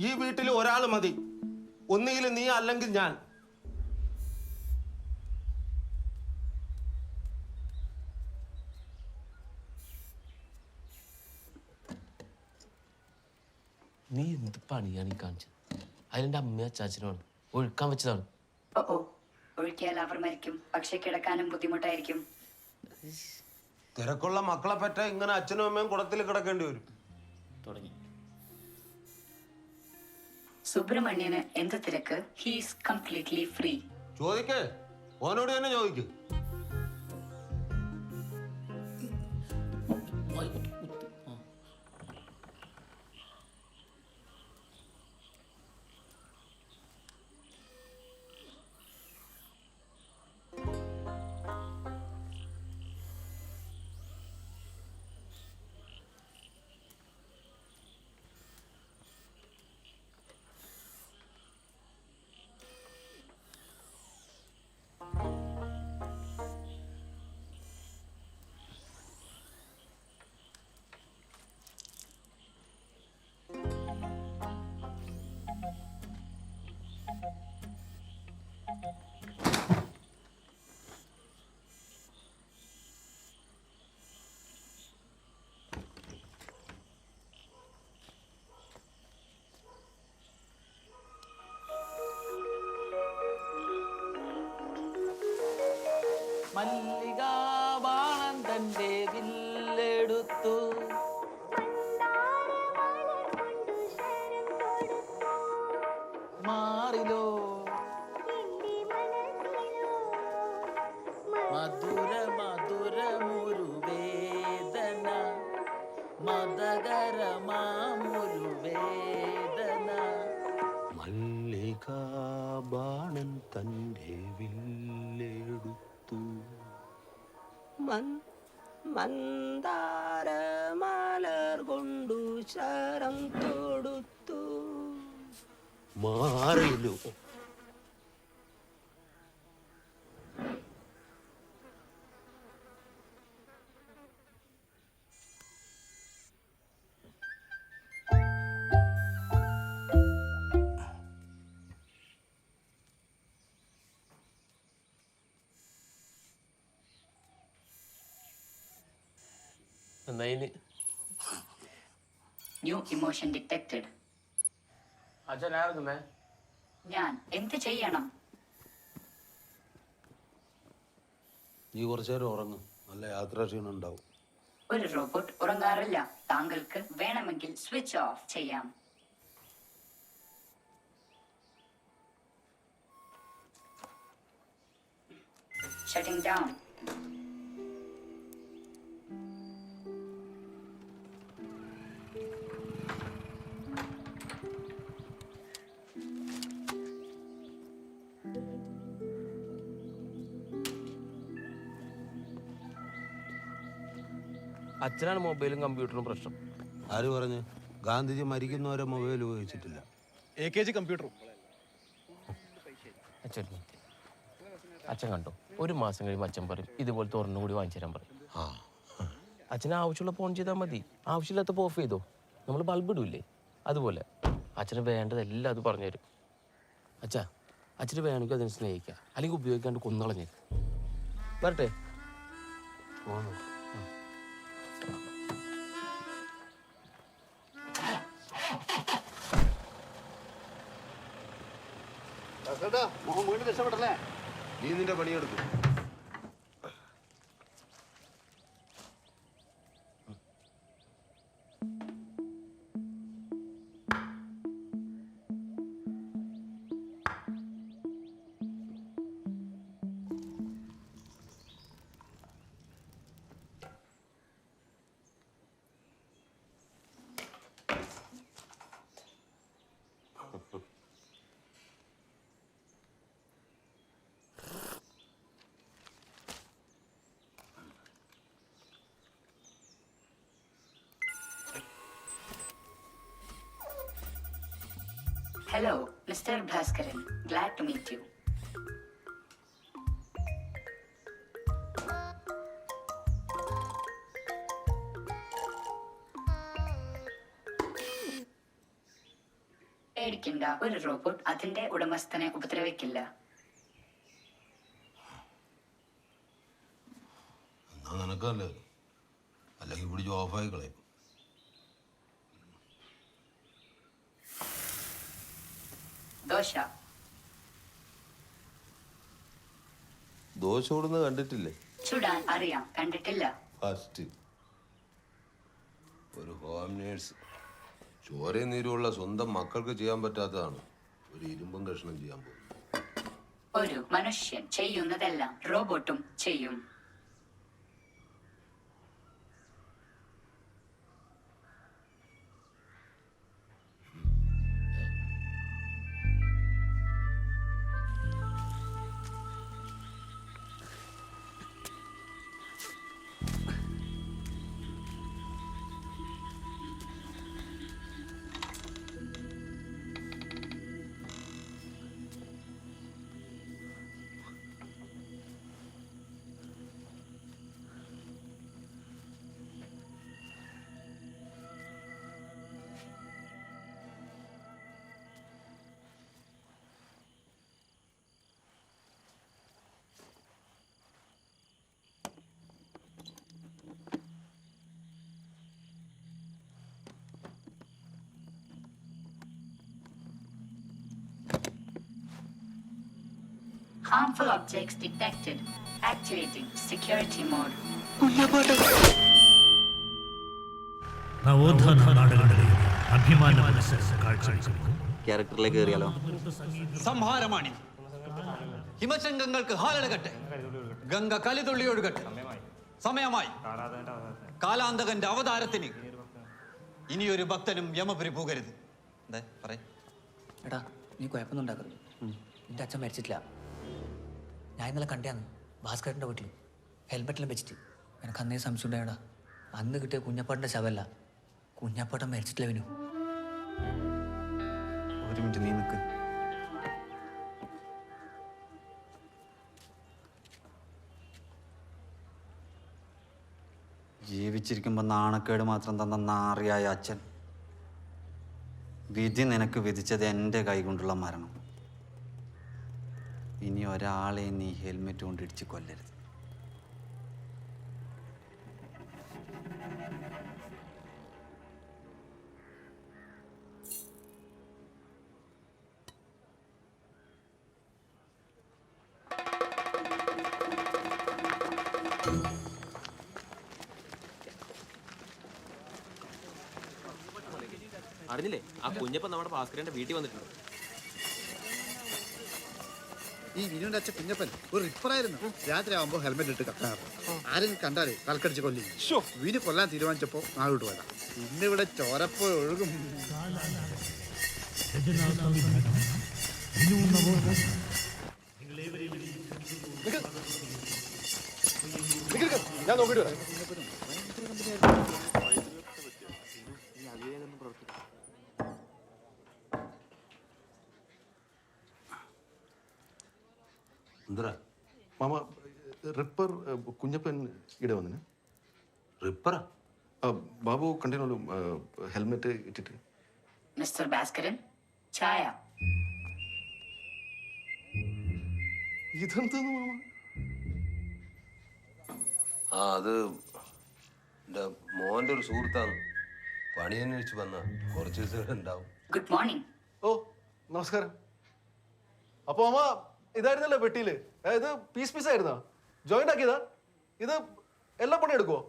ഈ വീട്ടിൽ ഒരാൾ മതി. ഒന്നുകിൽ നീ അല്ലെങ്കിൽ ഞാൻ. നീ എന്ത് പണിയാണ് ഈ കാണിച്ചത്? അതിലെന്റെ അമ്മ അച്ചാച്ചനുമാണ് ഒഴുക്കാൻ വെച്ചതാണ്. ഓ ഓ. ഒഴുക്കിയാൽ അവർ മരിക്കും. പക്ഷെ കിടക്കാനും ബുദ്ധിമുട്ടായിരിക്കും. തിരക്കുള്ള മക്കളെ പറ്റ ഇങ്ങനെ അച്ഛനും അമ്മയും കുടത്തിൽ കിടക്കേണ്ടി വരും. തുടങ്ങി. സുബ്രഹ്മണ്യന് എന്ത് തിരക്ക്? ഹീസ് കംപ്ലീറ്റ്ലി ഫ്രീ ചോദിക്കേ. ഓനോട് തന്നെ ചോദിക്ക്. മല്ലികാബാണൻ തന്റെ വില്ലെടുത്തു. മാറിലോ? മധുര മധുരമൊരു വേദന മതകരമാമൊരു വേദന. മല്ലികാബാണൻ തന്റെ വില്ലെടുത്തു മൻ മന്ദാരമലർ കൊണ്ടു ശരം തൊടുത്തു. മാറിയില്ലോ എന്നതിന് ന്യൂ ഇമോഷൻ ഡിറ്റക്റ്റഡ് അച്ഛൻ ആർക്കുന്നേ? ഞാൻ. എന്ത് ചെയ്യണം? നീ കുറച്ചു നേരം ഉറങ്ങും. നല്ല യാത്രാക്ഷീണം ഉണ്ടാവും. ഒരു റോബോട്ട് ഉറങ്ങാറില്ല. താങ്കൾക്ക് വേണമെങ്കിൽ സ്വിച്ച് ഓഫ് ചെയ്യാം. ഷട്ടിംഗ് ഡൗൺ അച്ഛനാണ് മൊബൈലും കമ്പ്യൂട്ടറും പ്രശ്നം. ആര് പറഞ്ഞു? ഗാന്ധിജി മരിക്കുന്നവരെ മൊബൈൽ ഉപയോഗിച്ചിട്ടില്ല. എ കെ ജി കമ്പ്യൂട്ടറും. അച്ഛൻ. അച്ഛൻ കണ്ടോ? ഒരു മാസം കഴിയുമ്പോൾ അച്ഛൻ പറയും ഇതുപോലത്തെ ഒരെണ്ണം കൂടി വാങ്ങിച്ചു തരാൻ പറയും. ആ. അച്ഛന് ആവശ്യമുള്ള ഫോൺ ചെയ്താൽ മതി. ആവശ്യമില്ലാത്തപ്പോൾ ഓഫ് ചെയ്തോ? നമ്മൾ ബൾബ് ഇടൂല്ലേ അതുപോലെ. അച്ഛന് വേണ്ടതെല്ലാം അത് പറഞ്ഞു തരും. അച്ഛാ അച്ഛന് വേണമെങ്കിൽ അതിനെ സ്നേഹിക്കുക അല്ലെങ്കിൽ ഉപയോഗിക്കാണ്ട് കൊന്നളഞ്ഞ് വരട്ടെ. പോന്നു നീ നിന്റെ പണിയെടുക്കും. Hello mister Bhaskaran glad to meet you പേടിക്കണ്ട ഒരു റോബോട്ട് അതിന്റെ ഉടമസ്ഥനെ ഉപദ്രവിക്കില്ല. നിനക്കല്ലേ അല്ലെങ്കിൽ പിടിച്ച് ഓഫായി കളയും. ദോശ. ദോശ ഓടുന്ന കണ്ടിട്ടില്ലേ? ചുടാൻ അറിയാം. കണ്ടിട്ടില്ല. ഫസ്റ്റ് ഒരു ഹോം നേഴ്സ് ചോരയും നീരുമുള്ള സ്വന്തം മക്കൾക്ക് ചെയ്യാൻ പറ്റാത്തതാണ്. ഒരു ഇരുമ്പും കഷ്ണം ചെയ്യാൻ പോകുന്നത് ഒരു മനുഷ്യൻ ചെയ്യുന്നതെല്ലാം റോബോട്ടും ചെയ്യും. Harmful objects detected. Activating security mode. നവോത്ഥാന നാടുകളിലെ അഭിമാന മനസ്സ് കാഴ്ചവെക്കുന്നു ക്യാരക്ടറിലേക്ക് കയറിയാലോ? സംഹാരമാണി ഹിമശങ്കങ്ങൾക്ക് ഹാലടകട്ടെ. ഗംഗ കലിതുള്ളി ഒഴുകട്ടെ സമയമായി. കാലാന്തകന്റെ അവതാരത്തിന്. ഇനിയൊരു ഭക്തനും യമപുരി പോകരുത്. എന്തേ പറയ്. എടാ നീ കുഴപ്പമൊന്നും ഉണ്ടാക്കരുത്. എന്റെ അച്ഛൻ മരിച്ചിട്ടില്ല. ഞാൻ ഇന്നലെ കണ്ടാന്ന് ഭാസ്കരന്റെ വീട്ടിൽ ഹെൽമെറ്റിലും വെച്ചിട്ട്. എനിക്ക് അന്നേ സംശയം ഉണ്ടായടാ അന്ന് കിട്ടിയ കുഞ്ഞപ്പാട്ടിന്റെ ശവല്ല. കുഞ്ഞപ്പാട്ടൻ മരിച്ചിട്ടില്ല വിനു. ഒരു മിനിറ്റ് നീ നിൽക്ക് ജീവിച്ചിരിക്കുമ്പോൾ നാണക്കേട് മാത്രം തന്ന നാറിയായ അച്ഛൻ. വിധി നിനക്ക് വിധിച്ചത് എന്റെ കൈകൊണ്ടുള്ള മരണം. ഇനി ഒരാളെ നീ ഹെൽമെറ്റ് കൊണ്ട് ഇടിച്ച് കൊല്ലരുത്. അറിഞ്ഞില്ലേ? ആ കുഞ്ഞപ്പൻ നമ്മുടെ ഭാസ്കരന്റെ വീട്ടിൽ വന്നിട്ടുണ്ട്. ഈ വിനുവിന്റെ അച്ഛൻ കുഞ്ഞപ്പൻ ഒരു റിപ്പറായിരുന്നു രാത്രി ആവുമ്പോ ഹെൽമെറ്റ് ഇട്ട് കത്താറ് ആരും കണ്ടാലേ കൽക്കടിച്ച് കൊല്ലി. വിനു കൊല്ലാൻ തീരുമാനിച്ചപ്പോ നാളോട്ട് പോയതാ ഇന്നിവിടെ ചോരപ്പോ ഒഴുകും. ഞാൻ നോക്കിട്ട് വരാം. കുഞ്ഞപ്പൻ ഇവിടെ വന്നിന്? റിപ്പറാ ആ, ബാബു കണ്ടിനോളൂ ഹെൽമെറ്റ് ഇട്ടിട്ട്. മിസ്റ്റർ ഭാസ്കരൻ ചായ. ഇതെന്താന്ന് മാമ? ആ അത് എന്റെ മോന്റെ ഒരു സുഹൃത്താണ്. പണി അന്വേഷിച്ച് വന്ന. കുറച്ച് ദിവസം ഇവിടെ ഉണ്ടാവും. ഗുഡ് മോർണിംഗ് ഓ നമസ്കാരം. അപ്പൊ മാമ ഇതായിരുന്നല്ലോ പെട്ടിയിൽ. അതായത് ഇത് പീസ് പീസ് ആയിരുന്നോ ജോയിന്റ് ആക്കിയതാ? ഇത് എല്ലാ പണി എടുക്കുവോ?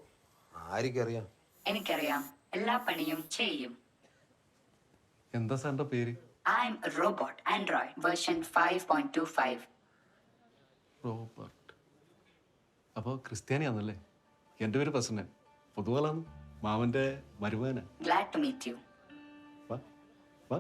ആരിക്കറിയാം എനിക്കറിയാം. എല്ലാ പണിയും ചെയ്യും. എന്താ സാറിന്റെ പേര്? I am robot android version five point two 5.25. Robot അപ്പോൾ ക്രിസ്ത്യാനിയാണല്ലേ എന്റെ പേര് പ്രസന്നൻ. പൊതുവാളാണ്. മാമന്റെ മരുമകനാ. ഗ്ലാഡ് ടു മീറ്റ് യു വാ വാ. വാ.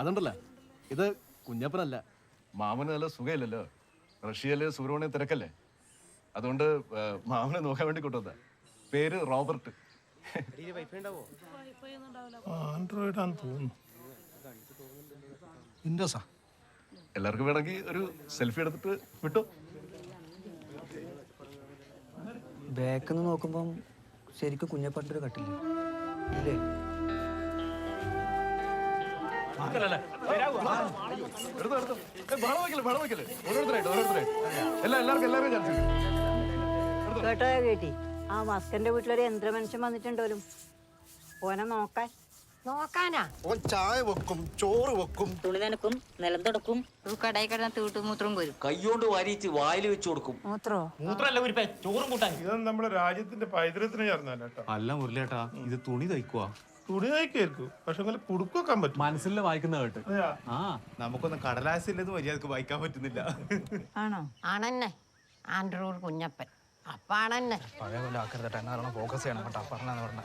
അതുണ്ടല്ല? ഇത് കുഞ്ഞപ്പനല്ല. മാമന് നല്ല സുഖമില്ലല്ലോ റഷ്യയിൽ സൂര്യമണി തിരക്കല്ലേ? അതുകൊണ്ട് ആ, മാമനെ നോക്കാൻ വേണ്ടി കൊണ്ടുവന്ന പേര് റോബർട്ട്. ആൻഡ്രോയിഡ് ആണെന്ന് തോന്നുന്നു. എല്ലാവർക്കും വേണമെങ്കിൽ ഒരു സെൽഫി എടുത്തിട്ട് വിട്ടു. ബാക്കിൽ നിന്ന് നോക്കുമ്പം ശരിക്കും കുഞ്ഞപ്പട്ടൊരു കട്ടില്ല കട്ടില്ലേ? ഇല്ലേ? കേട്ടോ. കേട്ടി ആ മസ്കന്റെ വീട്ടിലൊരു യന്ത്രമനുഷ്യൻ വന്നിട്ടുണ്ടോലും? ഓനെ നോക്കാൻ. നോക്കാനാ? ഓൻ ചായ വെക്കും ചോറ് വെക്കും. തുണി നനക്കും നിലം തുടക്കും. കടയിൽ കിടന്ന തീട്ടുമൂത്രം വരും കൈകൊണ്ട് വാരിച്ച് വായിൽ വെച്ച് കൊടുക്കും. മൂത്രോ? ഇതൊന്നും നമ്മുടെ രാജ്യത്തിന്റെ പൈതൃകത്തിന് ചേർന്നല്ല അല്ല മുരളിയേട്ടാ ഇത് തുണി തയ്ക്കുവാ. തുണി നയിക്കായിരിക്കും പക്ഷെ അങ്ങനെ കുടുക്കൊക്കാൻ പറ്റും. മനസ്സിൽ വായിക്കുന്ന കേട്ട്? ആ. നമുക്കൊന്നും കടലാസില്ലെന്ന് മര്യാദയ്ക്ക് വായിക്കാൻ പറ്റുന്നില്ല. ആണോ? ആണെന്നെ. ആൻഡ്രൂർ കുഞ്ഞപ്പൻ. അപ്പാണെന്നെ പഴയ പോലെ ആക്കരുതട്ടെ എന്നാ ഫോക്കസ് ചെയ്യണം കേട്ടോ. പറഞ്ഞെന്ന് പറഞ്ഞ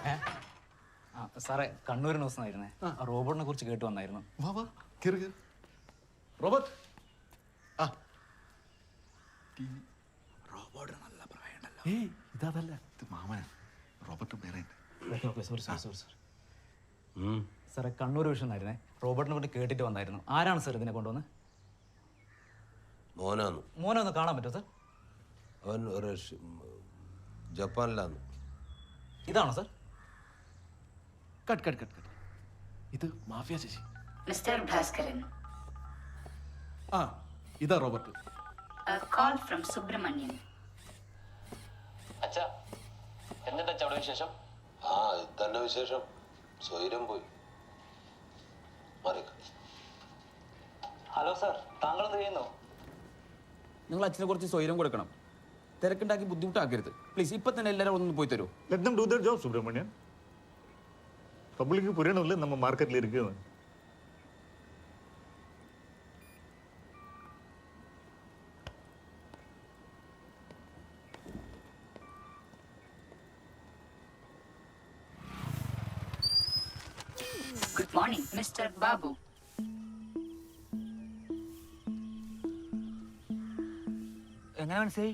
ആ സാറേ കണ്ണൂരിന് ദിവസമായിരുന്നേ. ആ. റോബോട്ടിനെ കുറിച്ച് കേട്ട് വന്നായിരുന്നു. വാ വാ. കയറി റോബർട്ട്. ആ. ഏയ് ഇതല്ല ഇത് മാമനാ. റോബർട്ട് വേറെ സോറി സോറി സോറി സോറി സാറേ കണ്ണൂർ വിഷനായിരുന്നേ റോബർട്ടിനെ കൊണ്ട് കേട്ടിട്ട് വന്നായിരുന്നു. ആരാണ് സാർ ഇതിനെ കൊണ്ടുവന്ന്? മോനാന്ന്. മോനെ ഒന്ന് കാണാൻ പറ്റുമോ സാർ? അവൻ ഒരു ജപ്പാനിലാണ് ജപ്പാനിലാന്ന്. ഇതാണോ sir? Cut cut cut cut. ഇത് മാഫിയ ചേച്ചി. മിസ്റ്റർ ഭാസ്കരൻ. ആ ഇതാ റോബർട്ട്. Call from Subramanian. അച്ഛാ എന്നിട്ട് അച്ഛാ അവിടെ വിശേഷം? ആ തന്നെ വിശേഷം? സ്വൈരം പോയി. ഹലോ സാർ താങ്കൾ എന്ത് ചെയ്യുന്നു? നിങ്ങൾ അച്ഛനെ കുറച്ച് സ്വൈരം കൊടുക്കണം. തിരക്കുണ്ടാക്കി ബുദ്ധിമുട്ടാക്കരുത്. പ്ലീസ് ഇപ്പൊ തന്നെ എല്ലാവരും ഒന്ന് പോയി തരുമോ? Let them do their job Subramanian பப்ளிக்கு புரியணும் இல்லை ഗുഡ് മോർണിംഗ് മിസ്റ്റർ ബാബു എങ്ങനെ മനസ്സിലായി?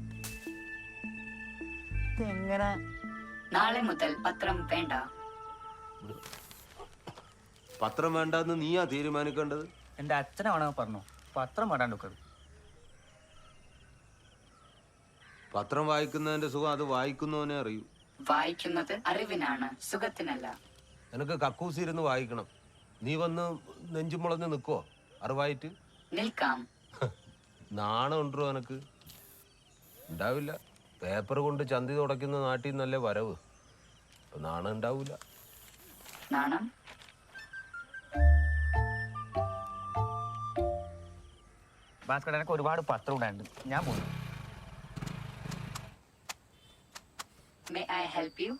എങ്ങനെ നാളെ മുതൽ പത്രം വേണ്ട. പത്രം വേണ്ടെന്ന് നീയാ തീരുമാനിക്കേണ്ടത്? എന്റെ അച്ഛനാണ് പറഞ്ഞു. പത്രം വേണ്ടാണ്ട് പത്രം വായിക്കുന്നതിന്റെ സുഖം അത് വായിക്കുന്നവനെ അറിയൂ. വായിക്കുന്നത് അറിവിനാണ് സുഖത്തിനല്ല. നിനക്ക് കക്കൂസി ഇരുന്ന് വായിക്കണം. നീ വന്ന് നെഞ്ചും മുളഞ്ഞ് നിൽക്കോ അറിവായിട്ട്? നിൽക്കാം. നാണം ഉണ്ടോ എനക്ക് ഉണ്ടാവില്ല. പേപ്പർ കൊണ്ട് ചന്തി തുടയ്ക്കുന്ന നാട്ടിൽ നിന്നല്ലേ വരവ്? അപ്പൊ നാണം ഉണ്ടാവൂല. നാണം? ഭാസ്കർ എനിക്ക് ഒരുപാട് പത്രം ഉണ്ടായിട്ടുണ്ട് ഞാൻ പോയി. മേ ഐ ഹെൽപ്പ് യു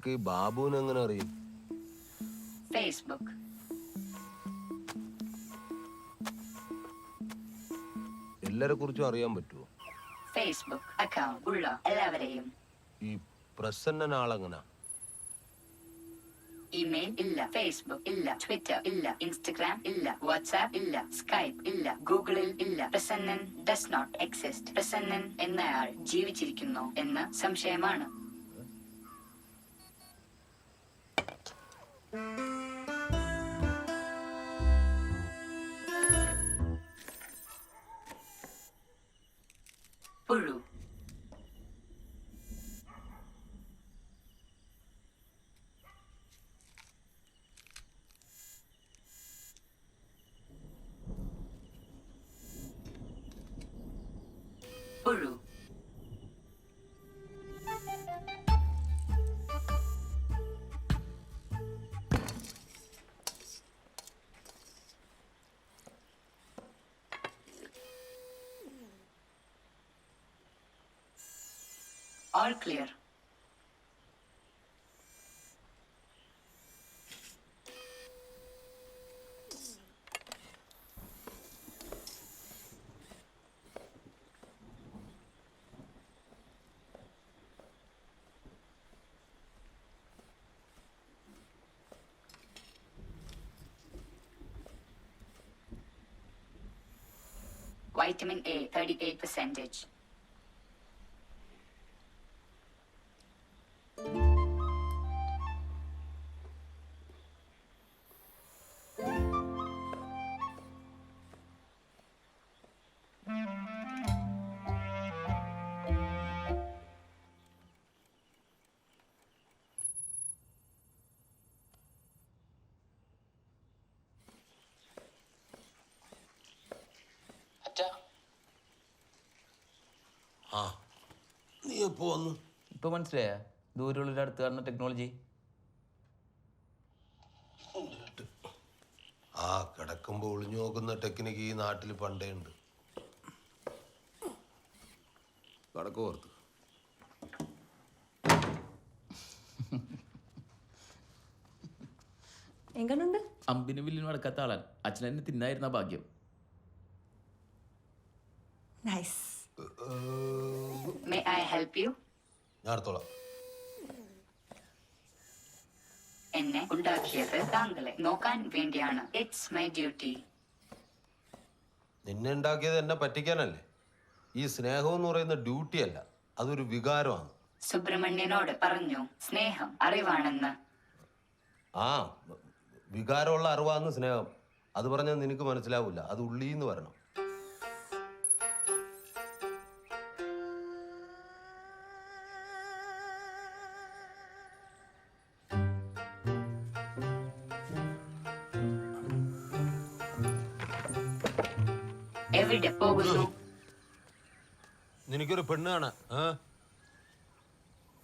നിനക്ക് ബാബുവിനെ എങ്ങനെ അറിയും? ഫേസ്ബുക്ക് എല്ലാരെ കുറിച്ചും അറിയാൻ പറ്റുമോ ഫേസ്ബുക്ക് അക്കൗണ്ട് ഉള്ള എല്ലാവരെയും. ഈ പ്രസന്നൻ ആളെങ്ങനാ? ഇമെയിൽ ഇല്ല ഫേസ്ബുക്ക് ഇല്ല ട്വിറ്റർ ഇല്ല ഇൻസ്റ്റഗ്രാം ഇല്ല വാട്സാപ്പ് ഇല്ല സ്കൈപ്പ് ഇല്ല ഗൂഗിളിൽ ഇല്ല. Prasannan does not exist Prasannan എന്നയാൾ ജീവിച്ചിരിക്കുന്നു എന്ന് സംശയമാണ്. Thank you. All clear. Vitamin A, 38 percentage. എപ്പോ വന്നു ഇപ്പൊ മനസ്സിലായ? ദൂരമുള്ള അടുത്ത് കാണുന്ന ടെക്നോളജി ആ കിടക്കുമ്പോ ഒളിഞ്ഞു നോക്കുന്ന ടെക്നിക്ക് ഈ നാട്ടിൽ പണ്ടേ ഉണ്ട്. കടക്കോർത്ത് എങ്ങനുണ്ട്? അമ്പിനും വില്ലിനും അടക്കാത്ത ആളാൻ അച്ഛൻ എന്നെ തിന്നായിരുന്ന ഭാഗ്യം. Nice May I help you? ഞാൻ അടുത്തോളാം എന്നെ ഉണ്ടാക്കിയത് താങ്കളെ നോക്കാൻ വേണ്ടിയാണ്. ഇറ്റ്സ് മൈ ഡ്യൂട്ടി നിന്നെ ഉണ്ടാക്കിയത് എന്നെ പറ്റിക്കാനല്ലേ? ഈ സ്നേഹം എന്ന് പറയുന്ന ഡ്യൂട്ടി അല്ല അതൊരു വികാരമാണ്. സുബ്രഹ്മണ്യനോട് പറഞ്ഞു സ്നേഹം അറിവാണെന്ന്. ആ വികാരമുള്ള അറിവാന്ന് സ്നേഹം. അത് പറഞ്ഞാൽ നിനക്ക് മനസ്സിലാവില്ല. അത് ഉള്ളിന്ന് വരണം. എവിടെ പോകുന്നു? നിനക്കൊരു പെണ്ണ്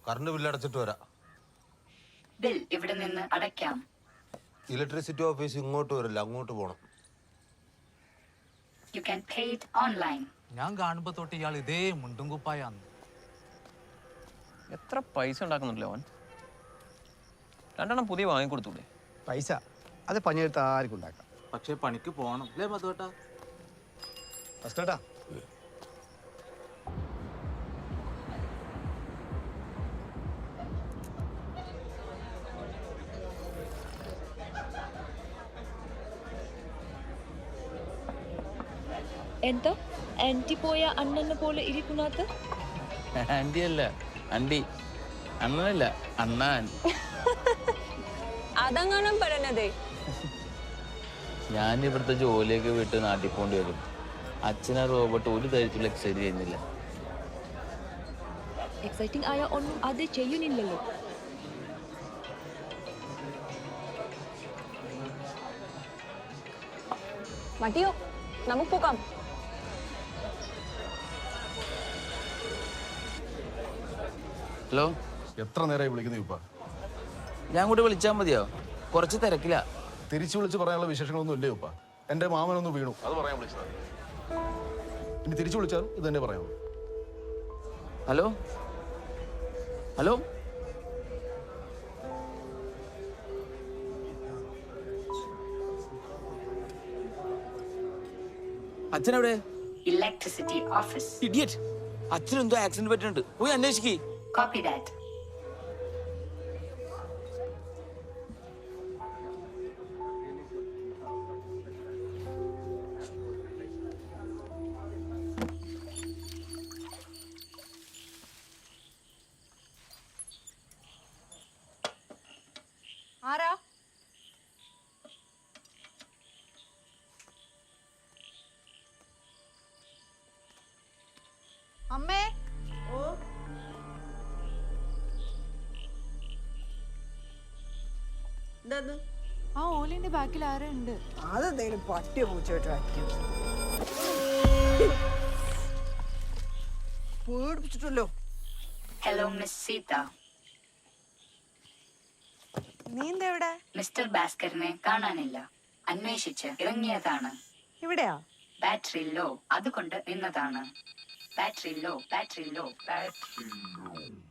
കറണ്ട് ബില്ല് അടച്ചിട്ട് വരാം. ബിൽ ഇവിടെ നിന്ന് അടയ്ക്കാം. ഇലക്ട്രിസിറ്റി ഓഫീസ് ഇങ്ങോട്ട് വരില്ല അങ്ങോട്ട് പോണം. You can pay it online ഞാൻ കാണുമ്പോ തൊട്ട് ഇയാൾ ഇതേ മുണ്ടും കുപ്പായാന്ന് എത്ര പൈസ ഉണ്ടാക്കുന്നുണ്ടല്ലോ അവൻ? രണ്ടെണ്ണം പുതിയ വാങ്ങിക്കൊടുത്തൂടെ. പൈസ അത് പണിയെടുത്ത് ആർക്കും ഉണ്ടാക്കാം. പക്ഷെ പണിക്ക് പോകണം അല്ലേ മധുവേട്ടാ? ഫസ്റ്റേട്ടാ എന്താ? ആന്റി പോയ അണ്ണനെ പോലെ ഇരിക്കുന്നത് ആന്റി. അല്ല അണ്ടി അണ്ണനല്ല അണ്ണാൻ. അതങ്ങനെ പറയണതേ? ഞാൻ ഇവിടുത്തെ ജോലിയൊക്കെ വിട്ട് നാട്ടിൽ പോകേണ്ടി വരും. അച്ഛനാ റോബോട്ട് ഒരു തരത്തിലുള്ള എക്സൈറ്റ് ചെയ്യുന്നില്ല. എക്സൈറ്റിംഗ് ആയ ഒന്നും അത് ചെയ്യുന്നില്ലല്ലോ. മതിയോ? നമുക്ക് പോകാം. ഹലോ? എത്ര നേരമായി വിളിക്കുന്നു ഇപ്പ? ഞാൻ കൂടെ വിളിച്ചാൽ മതിയോ? കുറച്ച് തിരക്കില്ല തിരിച്ചു വിളിച്ച് പറയാനുള്ള വിശേഷങ്ങളൊന്നും ഇല്ലേ ഉപ്പ? എന്റെ മാമനൊന്ന് വീണു. അത് പറയാൻ വിളിച്ചത്. ഇനി തിരിച്ചു വിളിച്ചാലും ഇത് തന്നെ പറയാം. ഹലോ? ഹലോ? അച്ഛനെവിടെ? ഇലക്ട്രിസിറ്റി ഓഫീസ് ഇഡിയറ്റ് അച്ഛനെന്തോ ആക്സിഡന്റ് പറ്റുന്നുണ്ട് പോയി അന്വേഷിക്കേ. കോപ്പി ദാറ്റ് ആ ഓലിന്റെ ബാക്കിൽ ആരാ ഉണ്ട്. അതെന്തെങ്കിലും പട്ടിയോ പൂച്ചയായിട്ട് വയ്ക്കും പേടിപ്പിച്ചിട്ടല്ലോ. ഹലോ മിസ് സീത നീ എന്താ ഇവിടെ മിസ്റ്റർ ഭാസ്കറിനെ കാണാനില്ല. അന്വേഷിച്ച് ഇറങ്ങിയതാണ്. ഇവിടെയാ? ബാറ്ററി ലോ അതുകൊണ്ട് നിന്നതാണ്. Battery low battery low battery low